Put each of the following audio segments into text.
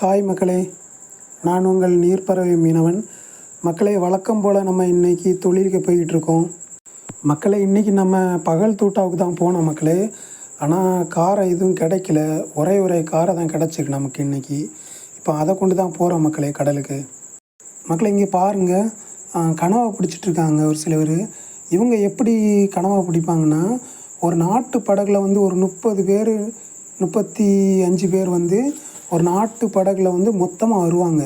Hi மக்களே நான் உங்கள் நீர்ப்பறவை மீனவன். மக்களே வழக்கம் போல் நம்ம இன்றைக்கி தொழிலுக்கு போய்கிட்டு இருக்கோம் மக்களே இன்றைக்கி நம்ம பகல் தூட்டாவுக்கு தான் போனோம் மக்களே. ஆனால் காரை எதுவும் கிடைக்கல. ஒரே ஒரே காரை தான் கிடச்சிருக்கு நமக்கு இன்றைக்கி இப்போ அதை கொண்டு தான் போகிறோம் மக்களே கடலுக்கு. மக்களை இங்கே பாருங்கள் கனவை பிடிச்சிட்ருக்காங்க ஒரு சிலவர். இவங்க எப்படி கனவை பிடிப்பாங்கன்னா ஒரு நாட்டு படகுல வந்து ஒரு முப்பது பேர் முப்பத்தி அஞ்சு பேர் வந்து ஒரு நாட்டு படகுல வந்து மொத்தமாக வருவாங்க.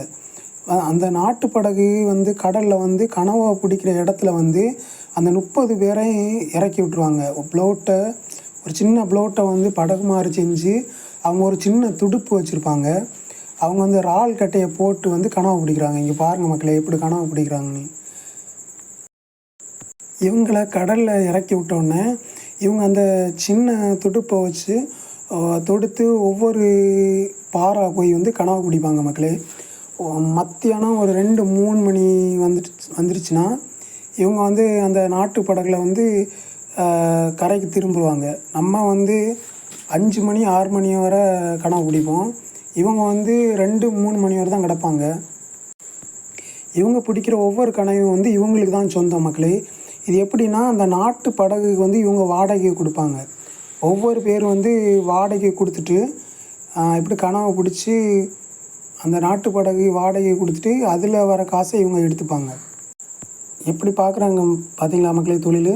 அந்த நாட்டு படகு வந்து கடலில் வந்து கனவை பிடிக்கிற இடத்துல வந்து அந்த முப்பது பேரையும் இறக்கி விட்ருவாங்க ப்ளோட்டை ஒரு சின்ன ப்ளோட்டை வந்து படகு மாதிரி செஞ்சு அவங்க ஒரு சின்ன துடுப்பு வச்சுருப்பாங்க. அவங்க வந்து இறால் கட்டையை போட்டு வந்து கனவை பிடிக்கிறாங்க. இங்கே பாருங்கள் மக்களை எப்படி கனவு பிடிக்கிறாங்கன்னு. இவங்கள கடலில் இறக்கி விட்டோன்னே இவங்க அந்த சின்ன துடுப்பை வச்சு தொடுத்து ஒவ்வொரு பாறா போய் வந்து கனவு பிடிப்பாங்க மக்களே. மத்தியானம் ஒரு ரெண்டு மூணு மணி வந்துட்டு வந்துருச்சுன்னா இவங்க வந்து அந்த நாட்டு படகுல வந்து கரைக்கு திரும்புவாங்க. நம்ம வந்து அஞ்சு மணி ஆறு மணி வரை கனவு பிடிப்போம் இவங்க வந்து ரெண்டு மூணு மணி வரை தான் கிடப்பாங்க. இவங்க பிடிக்கிற ஒவ்வொரு கனவும் வந்து இவங்களுக்கு தான் சொந்தம் மக்களே. இது எப்படின்னா அந்த நாட்டு படகுக்கு வந்து இவங்க வாடகை கொடுப்பாங்க. ஒவ்வொரு பேர் வந்து வாடகை கொடுத்துட்டு இப்படி கனவை பிடிச்சி அந்த நாட்டு படகு வாடகை கொடுத்துட்டு அதில் வர காசை இவங்க எடுத்துப்பாங்க. எப்படி பார்க்குறாங்க பார்த்தீங்களா மக்களே தொழில்?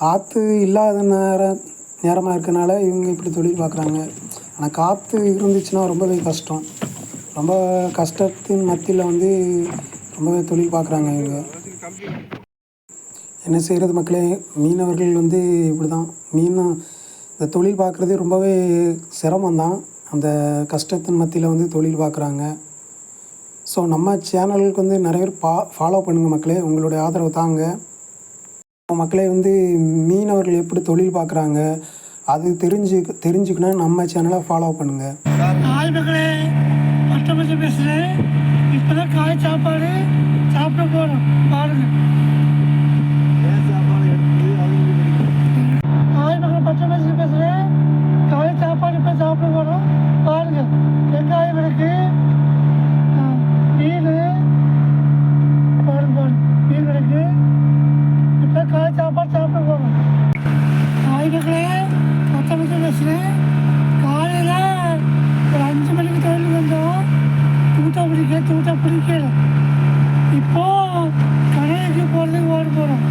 காற்று இல்லாத நேரம் நேரமாக இருக்கனால இவங்க இப்படி தொழில் பார்க்குறாங்க ஆனால் காற்று இருந்துச்சுன்னா ரொம்பவே கஷ்டம். ரொம்ப கஷ்டத்தின் மத்தியில் வந்து ரொம்பவே தொழில் பார்க்குறாங்க இவங்க. என்ன செய்கிறது மக்களே? மீனவர்கள் வந்து இப்படி தான் மீன் இந்த தொழில் பார்க்குறதே ரொம்பவே சிரமம்தான். அந்த கஷ்டத்தின் மத்தியில் வந்து தொழில் பார்க்குறாங்க ஸோ நம்ம சேனலுக்கு வந்து நிறைய பேர் பா ஃபாலோ பண்ணுங்கள் மக்களே. உங்களுடைய ஆதரவு தாங்க. மக்களே வந்து மீனவர்கள் எப்படி தொழில் பார்க்குறாங்க அது தெரிஞ்சு தெரிஞ்சுக்கணும் நம்ம சேனலை ஃபாலோ பண்ணுங்கள் மக்களே பேசுகிறேன் இப்போ தான் காய் சாப்பாடு சாப்பிட போகிறோம் பாருங்கள் ஹாய் மக்கள் பட்டமச்சி பேசுகிறேன் காய் சாப்பாடு இப்போ சாப்பிட போகிறோம் பாருங்க வெங்காயம் இருக்கு ஆ, மீன் பாருங்க பாருங்க மீன் இருக்கு இப்போ காய் சாப்பாடு சாப்பிட போகிறோம் ஹாய் மக்களே பட்டமச்சி பேசுகிறேன் காலையில் ஒரு அஞ்சு மணிக்கு தொழில் வந்தோம் தூட்டா பிடிக்க தூட்டா பிடிக்கல இப்போ கடைக்கு போகிறதுக்கு ஓட போகிறோம்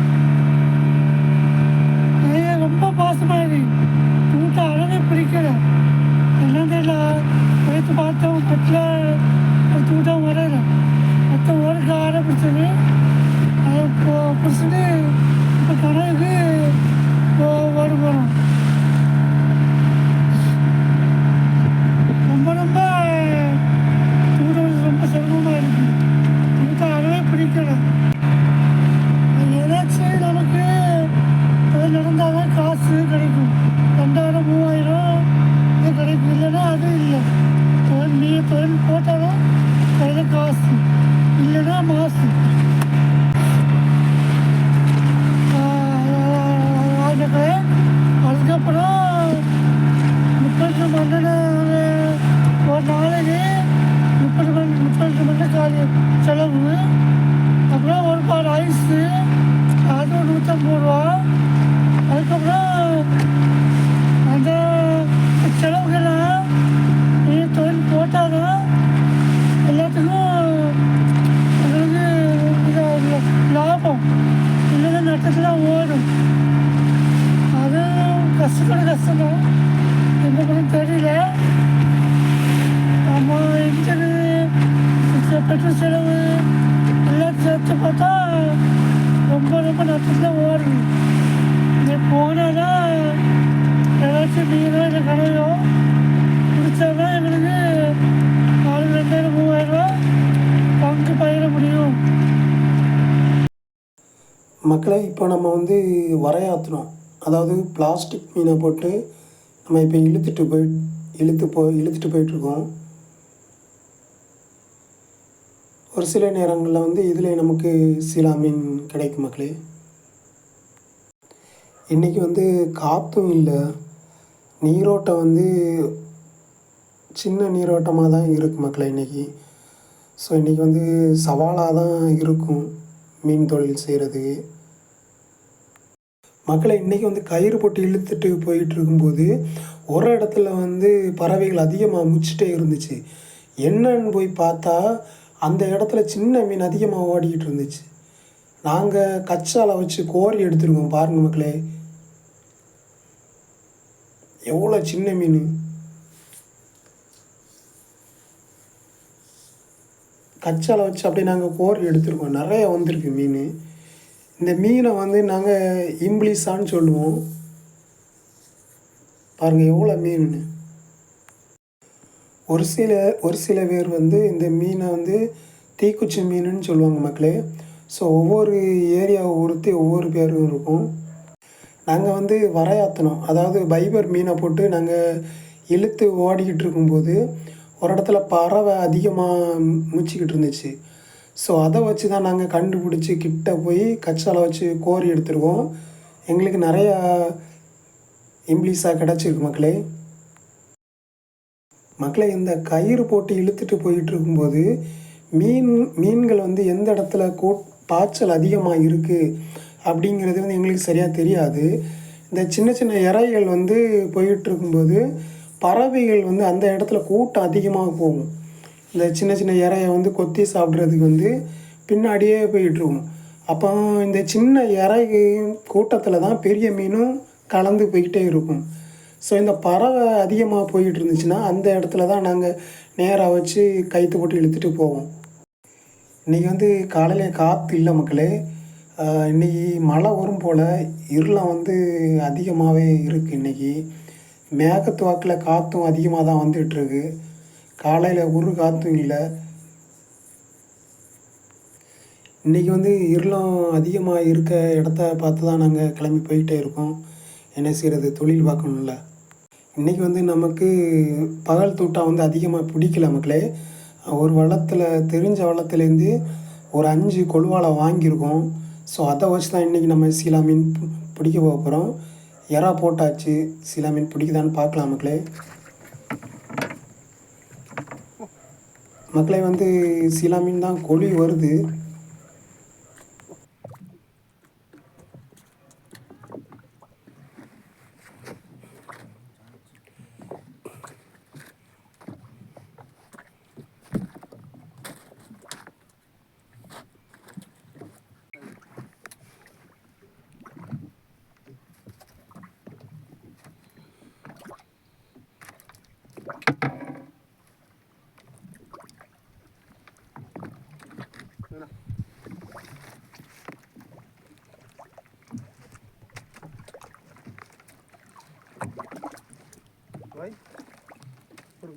ரொம்ப பாசமாக இருக்கு தூட்டா அழகே பிடிக்கல எல்லாம் தெரியல போயிட்டு பார்த்தோம் பட்டில் ஒரு தூட்டம் வரல மற்ற ஒரு காரை பிடிச்சது அது இப்போ பிடிச்சிட்டு இப்போ கடைக்கு ஓட போகிறோம் ரொம்ப ரொம்ப தூரம் ரொம்ப சிரமமாக இருக்கு தூக்கம் அறவே பிடிக்கல ஏதாச்சும் நமக்கு அது நடந்தால் தான் காசு கிடைக்கும் ரெண்டாயிரம் மூவாயிரம் இது கிடைக்கும் இல்லைன்னா அது இல்லை தொழில் நீ தொழில் போட்டால் தான் கையில் காசு இல்லைன்னா மாசு அதுக்கு அதுக்கப்புறம் முப்பது மண்டல ஒரு நாளைக்கு முப்பது மணி முப்பது மணி காலி செலவு அப்புறம் ஒரு பால் ஐஸு அது நூற்றம்பது ரூபா. அதுக்கப்புறம் அந்த செலவுகள்லாம் நீ தொழில் போட்டால் தான் எல்லாத்துக்கும் உங்களுக்கு இதாக லாபம். இல்லைன்னா நட்டத்தில் ஓடும். அது கஷ்டப்பட கஷ்டம் தான் என்ன பண்ண தெரியல நம்ம இன்ஜினு பெட்ரோல் செலவு எல்லாம் சேர்த்து பார்த்தா ரொம்ப ரொம்ப நஷ்டத்தில் ஓடுது இங்கே போனால் தான் ஏதாச்சும் மீனோ இல்லை பிடிச்சா தான் எங்களுக்கு நாலு ரெண்டாயிரம் மூவாயிரரூவா பங்கு பயிர முடியும் மக்களை இப்போ நம்ம வந்து வரையாற்றணும். அதாவது பிளாஸ்டிக் மீனை போட்டு நம்ம இப்போ இழுத்துட்டு போய் இழுத்து போ இழுத்துட்டு போயிட்டுருக்கோம். ஒரு சில நேரங்களில் வந்து இதில் நமக்கு சிலா மீன் கிடைக்கும் மக்களே. இன்றைக்கி வந்து காற்றும் இல்லை. நீரோட்டம் வந்து சின்ன நீரோட்டமாக தான் இருக்குது மக்களை இன்றைக்கி ஸோ இன்றைக்கி வந்து சவாலாக தான் இருக்கும் மீன் தொழில் செய்கிறதுக்கு மக்களை இன்றைக்கி வந்து கயிறு போட்டு இழுத்துட்டு போயிட்டு இருக்கும்போது ஒரு இடத்துல வந்து பறவைகள் அதிகமாக முச்சிட்டே இருந்துச்சு. என்னன்னு போய் பார்த்தா அந்த இடத்துல சின்ன மீன் அதிகமாக ஓடிக்கிட்டு இருந்துச்சு. நாங்கள் கச்சால வச்சு கோரி எடுத்துருக்கோம் பாருங்க மக்களே. எவ்வளோ சின்ன மீன். கச்சால வச்சு அப்படியே நாங்கள் கோரி எடுத்துருக்கோம். நிறைய வந்திருக்கு மீன். இந்த மீனை வந்து நாங்கள் இம்ப்ளிஸான்னு சொல்லுவோம். பாருங்கள் எவ்வளோ மீன் ஒரு சில ஒரு சில பேர் வந்து இந்த மீனை வந்து தீக்குச்சி மீனுன்னு சொல்லுவாங்க மக்களே. ஸோ ஒவ்வொரு ஏரியாவை பொறுத்து ஒவ்வொரு பேரும் இருக்கும். நாங்கள் வந்து வரையாத்தணும். அதாவது பைபர் மீனை போட்டு நாங்கள் இழுத்து ஓடிக்கிட்டு இருக்கும்போது ஒரு இடத்துல பறவை அதிகமாக முச்சிக்கிட்டு இருந்துச்சு. ஸோ அதை வச்சு தான் நாங்கள் கண்டுபிடிச்சி கிட்ட போய் கச்சாலை வச்சு கோரி எடுத்துருவோம் எங்களுக்கு நிறையா இம்ப்ளீஸாக கிடச்சிருக்கு மக்களே. மக்களை இந்த கயிறு போட்டு இழுத்துட்டு போயிட்டு இருக்கும்போது மீன் மீன்கள் வந்து எந்த இடத்துல கூ பாய்ச்சல் அதிகமாக இருக்குது அப்படிங்கிறது வந்து எங்களுக்கு சரியாக தெரியாது. இந்த சின்ன சின்ன இறைகள் வந்து போயிட்டு இருக்கும்போது பறவைகள் வந்து அந்த இடத்துல கூட்டம் அதிகமாக போகும். இந்த சின்ன சின்ன இறையை வந்து கொத்தி சாப்பிட்றதுக்கு வந்து பின்னாடியே போயிட்டுருக்கும் அப்போ இந்த சின்ன இறை கூட்டத்தில் தான் பெரிய மீனும் கலந்து போய்கிட்டே இருக்கும். ஸோ இந்த பறவை அதிகமாக போயிட்டு இருந்துச்சுன்னா அந்த இடத்துல தான் நாங்கள் நேராக வச்சு கைத்து போட்டு இழுத்துட்டு போவோம். இன்றைக்கி வந்து காலையில் காற்று இல்லை மக்களே. இன்றைக்கி இன்னைக்கு மழை வரும் போல் இருளம் வந்து அதிகமாகவே இருக்குது இன்றைக்கி மேகத்து வாக்கில் காற்றும் அதிகமாக தான் வந்துகிட்ருக்கு காலையில் ஒரு காற்றும் இல்லை. இன்றைக்கி வந்து இருளம் அதிகமாக இருக்க இடத்த பார்த்து தான் நாங்கள் கிளம்பி போயிட்டே இருக்கோம். என்ன செய்கிறது தொழில் பார்க்கணும்ல. இன்றைக்கி வந்து நமக்கு பகல் தூட்டா வந்து அதிகமாக பிடிக்கல மக்களே. ஒரு வளத்தில் தெரிஞ்ச வளத்துலேருந்து ஒரு அஞ்சு கொழுவாலை வாங்கியிருக்கோம். ஸோ அதை வச்சு தான் இன்றைக்கி நம்ம சீலா மீன் பிடிக்க போக போகிறோம் எறா போட்டாச்சு. சீலா மீன் பிடிக்குதான்னு பார்க்கலாம் மக்களே. மக்களே வந்து சீலா மீன் தான் கொழி வருது.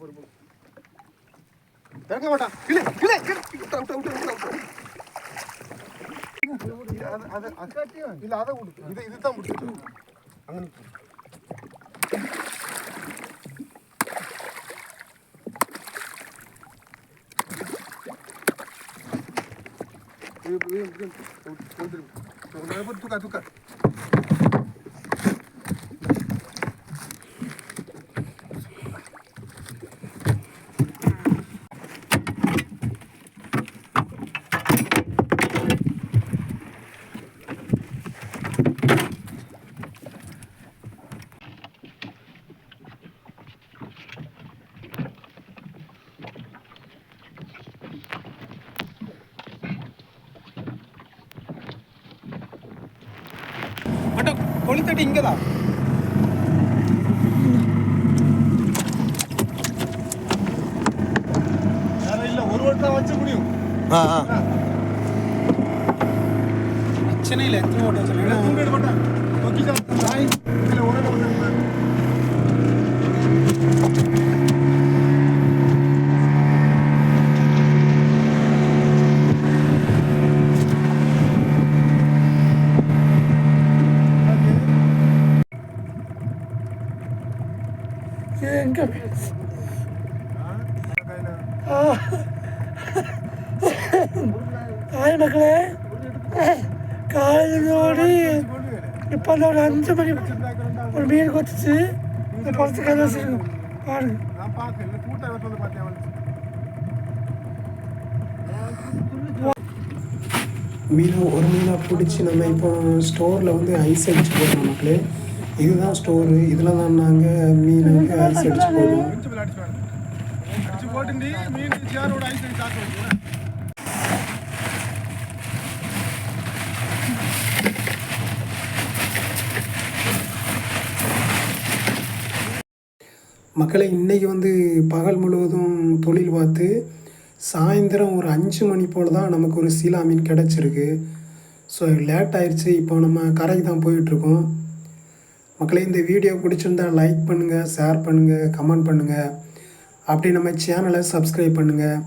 போடு திறக்க மாட்டான் கீழே கீழே இல்ல அதை விடு இது இதுதான் முடிச்சு தூக்கா தூக்கா வச்ச முடியும். பிரச்சனை இல்லை எத்தனை ஓட்ட ஏன்னா சொல்லுங்கள் தூக்கிட மாட்டான் நோக்கிட்டான் நாய் இதுல ஒரே ஒரு எங்கே ஹாய் மக்களே காலையில் ஓடி இப்போ ஒரு அஞ்சு மணி ஒரு மீன் கொத்துச்சு இந்த படத்துக்காக வச்சுருக்கோம் பாருங்க மீனை ஒரு மீனை பிடிச்சி நம்ம இப்போ ஸ்டோரில் வந்து ஐஸ் அடிச்சு போடுறோம் மக்களே இதுதான் ஸ்டோரு இதில் தான் நாங்கள் மீனை வந்து ஐஸ் அடிச்சு போடுவோம். மக்களை இன்றைக்கி வந்து பகல் முழுவதும் தொழில் பார்த்து சாயந்தரம் ஒரு அஞ்சு மணி போல் தான் நமக்கு ஒரு சீலா மீன் கிடச்சிருக்கு. ஸோ லேட் ஆயிடுச்சு இப்போ நம்ம கரைக்கு தான் போயிட்டுருக்கோம். மக்களே இந்த வீடியோ பிடிச்சிருந்தா லைக் பண்ணுங்கள் ஷேர் பண்ணுங்கள் கமெண்ட் பண்ணுங்கள் அப்படி நம்ம சேனலை சப்ஸ்கிரைப் பண்ணுங்கள்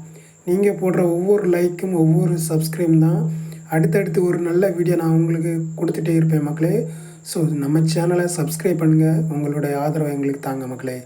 நீங்கள் போடுற ஒவ்வொரு லைக்கும் ஒவ்வொரு சப்ஸ்கிரைப் தான் அடுத்தடுத்து ஒரு நல்ல வீடியோ நான் உங்களுக்கு கொடுத்துட்டே இருப்பேன் மக்களே. ஸோ நம்ம சேனலை சப்ஸ்கிரைப் பண்ணுங்கள் உங்களுடைய ஆதரவை எங்களுக்கு தாங்க மக்களே.